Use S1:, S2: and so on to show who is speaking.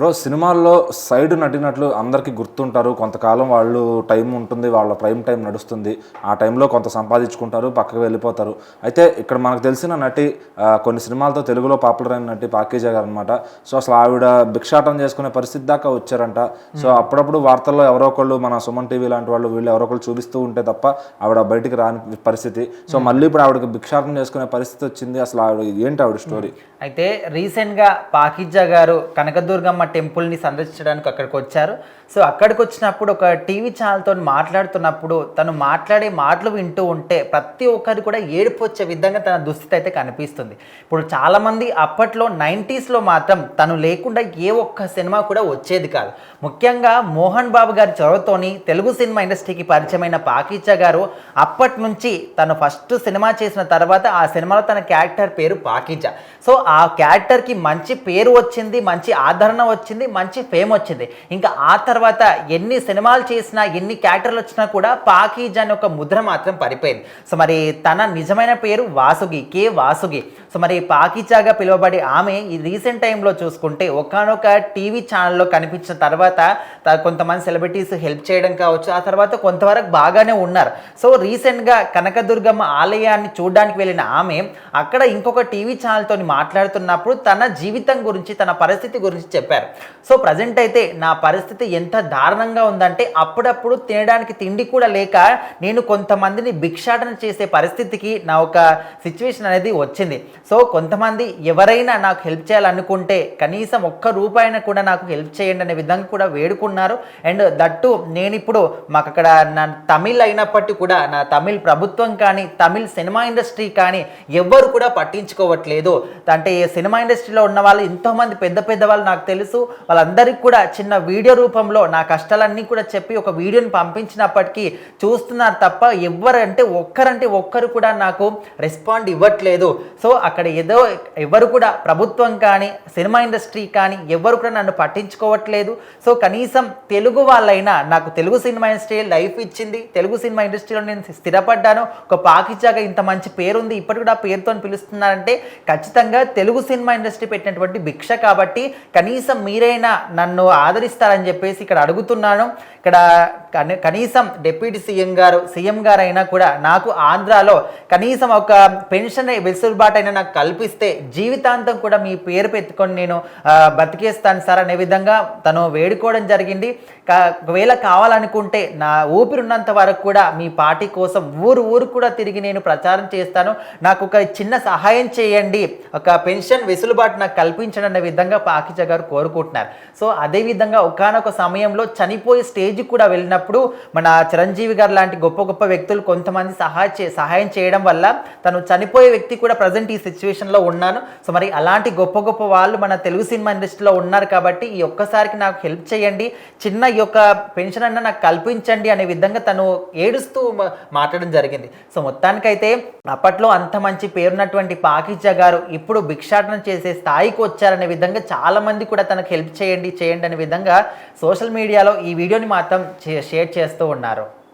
S1: Bro సినిమాల్లో side నటినట్లు అందరికీ గుర్తుంటారు. కొంతకాలం వాళ్ళు టైం ఉంటుంది వాళ్ళ ప్రైమ్ టైం నడుస్తుంది. ఆ టైంలో కొంత సంపాదించుకుంటారు పక్కకు వెళ్ళిపోతారు. అయితే ఇక్కడ మనకు తెలిసిన నటి కొన్ని సినిమాలతో తెలుగులో పాపులర్ అయిన నటి పాకేజా గారు అనమాట సో అసలు ఆవిడ భిక్షాటం చేసుకునే పరిస్థితి దాకా వచ్చారంట. సో అప్పుడప్పుడు వార్తల్లో ఎవరో ఒకళ్ళు మన సుమన్ టీవీ లాంటి వాళ్ళు వీళ్ళు ఎవరో ఒకళ్ళు చూపిస్తూ ఉంటే తప్ప ఆవిడ బయటికి రాని పరిస్థితి. సో మళ్ళీ ఇప్పుడు ఆవిడకి భిక్షాటం చేసుకునే పరిస్థితి వచ్చింది. అసలు ఆవిడ ఏంటి ఆవిడ స్టోరీ?
S2: అయితే రీసెంట్గా పాకిజా గారు కనకదుర్గమ్మ టెంపుల్ని సందర్శించడానికి అక్కడికి వచ్చారు. సో అక్కడికి వచ్చినప్పుడు ఒక టీవీ ఛానల్తో మాట్లాడుతున్నప్పుడు తను మాట్లాడే మాటలు వింటూ ఉంటే ప్రతి ఒక్కరు కూడా ఏడుపు వచ్చే విధంగా తన దుస్థితి అయితే కనిపిస్తుంది. ఇప్పుడు చాలామంది అప్పట్లో నైంటీస్లో మాత్రం తను లేకుండా ఏ ఒక్క సినిమా కూడా వచ్చేది కాదు. ముఖ్యంగా మోహన్ బాబు గారి చొరవతోని తెలుగు సినిమా ఇండస్ట్రీకి పరిచయమైన పాకిచా గారు అప్పటి నుంచి తను ఫస్ట్ సినిమా చేసిన తర్వాత ఆ సినిమాలో తన క్యారెక్టర్ పేరు పాకిజా సో ఆ క్యారెక్టర్కి మంచి పేరు వచ్చింది మంచి ఆదరణ వచ్చింది మంచి ఫేమ్ వచ్చింది. ఇంకా ఆ తర్వాత ఎన్ని సినిమాలు చేసినా ఎన్ని క్యారెక్టర్లు వచ్చినా కూడా పాకీజా అని ఒక ముద్ర మాత్రం పడిపోయింది. సో మరి తన నిజమైన పేరు వాసుగి కే వాసుగి. సో మరి పాకిజాగా పిలువబడి ఆమె ఈ రీసెంట్ టైంలో చూసుకుంటే ఒకనొక టీవీ ఛానల్లో కనిపించిన తర్వాత కొంతమంది సెలబ్రిటీస్ హెల్ప్ చేయడం కావచ్చు ఆ తర్వాత కొంతవరకు బాగానే ఉన్నారు. సో రీసెంట్గా కనకదుర్గమ్మ ఆలయాన్ని చూడడానికి వెళ్ళిన ఆమె అక్కడ ఇంకొక టీవీ ఛానల్తో మాట్లాడుతున్నప్పుడు తన జీవితం గురించి తన పరిస్థితి గురించి చెప్పారు. సో ప్రజెంట్ అయితే నా పరిస్థితి ఎంత దారుణంగా ఉందంటే అప్పుడప్పుడు తినడానికి తిండి కూడా లేక నేను కొంతమందిని భిక్షాటన చేసే పరిస్థితికి నా ఒక సిచ్యువేషన్ అనేది వచ్చింది. సో కొంతమంది ఎవరైనా నాకు హెల్ప్ చేయాలనుకుంటే కనీసం ఒక్క రూపాయిన కూడా నాకు హెల్ప్ చేయండి అనే విధంగా కూడా వేడుకున్నారు. అండ్ దట్టు నేను ఇప్పుడు మాకు అక్కడ నా తమిళ్ అయినప్పటికీ కూడా నా తమిళ్ ప్రభుత్వం కానీ తమిళ్ సినిమా ఇండస్ట్రీ కానీ ఎవ్వరు కూడా పట్టించుకోవట్లేదు. అంటే సినిమా ఇండస్ట్రీలో ఉన్న వాళ్ళు ఎంతోమంది పెద్ద పెద్ద వాళ్ళు నాకు తెలుసు. వాళ్ళందరికీ కూడా చిన్న వీడియో రూపంలో నా కష్టాలన్నీ కూడా చెప్పి ఒక వీడియోని పంపించినప్పటికీ చూస్తున్నారు తప్ప ఎవరంటే ఒక్కరంటే ఒక్కరు కూడా నాకు రెస్పాండ్ ఇవ్వట్లేదు. సో అక్కడ ఏదో ఎవరు కూడా ప్రభుత్వం కానీ సినిమా ఇండస్ట్రీ కానీ ఎవరు కూడా నన్ను పట్టించుకోవట్లేదు. సో కనీసం తెలుగు వాళ్ళైనా నాకు తెలుగు సినిమా ఇండస్ట్రీ లైఫ్ ఇచ్చింది. తెలుగు సినిమా ఇండస్ట్రీలో నేను స్థిరపడ్డాను. ఒక పాకిచ్చాగా ఇంత మంచి పేరుంది. ఇప్పటికి కూడా ఆ పేరుతో పిలుస్తున్నారంటే ఖచ్చితంగా తెలుగు సినిమా ఇండస్ట్రీ పెట్టినటువంటి భిక్ష కాబట్టి కనీసం మీరైనా నన్ను ఆదరిస్తారని చెప్పేసి ఇక్కడ అడుగుతున్నాను. ఇక్కడ కనీసం డిప్యూటీ సీఎం గారు సీఎం గారు అయినా కూడా నాకు ఆంధ్రాలో కనీసం ఒక పెన్షన్ వెసులుబాటు అయినా నాకు కల్పిస్తే జీవితాంతం కూడా మీ పేరు పెట్టుకొని నేను బతికేస్తాను సార్ అనే విధంగా తను వేడుకోవడం జరిగింది. కా- ఒకవేళ కావాలనుకుంటే నా ఊపిరున్నంత వరకు కూడా మీ పార్టీ కోసం ఊరు ఊరు కూడా తిరిగి నేను ప్రచారం చేస్తాను. నాకు ఒక చిన్న సహాయం చేయండి. ఒక పెన్షన్ వెసులుబాటు నాకు కల్పించండి అనే విధంగా పాకిజా గారు కోరుకుంటున్నారు. సో అదే విధంగా ఒకనొక సమయంలో చనిపోయే స్టేజ్కి కూడా వెళ్ళిన వెళ్ళినప్పుడు మన చిరంజీవి గారు లాంటి గొప్ప గొప్ప వ్యక్తులు కొంతమంది సహాయ చే సహాయం చేయడం వల్ల తను చనిపోయే వ్యక్తి కూడా ప్రజెంట్ ఈ సిచ్యువేషన్లో ఉన్నాను. సో మరి అలాంటి గొప్ప గొప్ప వాళ్ళు మన తెలుగు సినిమా ఇండస్ట్రీలో ఉన్నారు కాబట్టి ఈ ఒక్కసారికి నాకు హెల్ప్ చేయండి. చిన్న ఈ యొక్క పెన్షన్ అన్న నాకు కల్పించండి అనే విధంగా తను ఏడుస్తూ మాట్లాడడం జరిగింది. సో మొత్తానికైతే అప్పట్లో అంత మంచి పేరున్నటువంటి పాకిజా గారు ఇప్పుడు భిక్షాటన చేసే స్థాయికి వచ్చారనే విధంగా చాలామంది కూడా తనకు హెల్ప్ చేయండి చేయండి అనే విధంగా సోషల్ మీడియాలో ఈ వీడియోని మాత్రం షేర్ చేస్తూ ఉన్నారు.